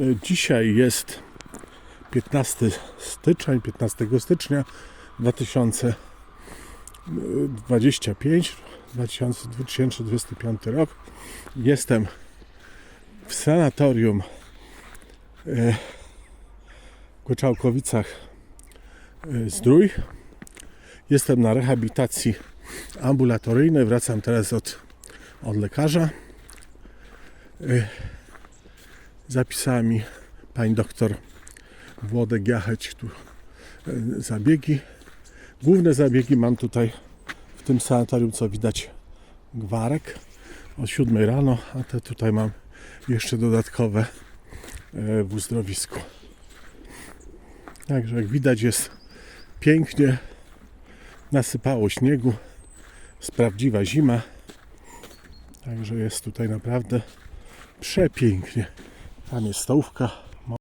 E, Dzisiaj jest 15 styczeń, 15 stycznia 2025, 2025 rok. Jestem w sanatorium e, w Goczałkowicach e, Zdrój. Jestem na rehabilitacji ambulatoryjnej. Wracam teraz od, od lekarza. E, Zapisała mi pani doktor Włodek Jacheć tu e, zabiegi. Główne zabiegi mam tutaj w tym sanatorium, co widać gwarek o 7 rano, a te tutaj mam jeszcze dodatkowe e, w uzdrowisku. Także jak widać jest pięknie, nasypało śniegu, jest prawdziwa zima. Także jest tutaj naprawdę przepięknie. А, Там і стовка.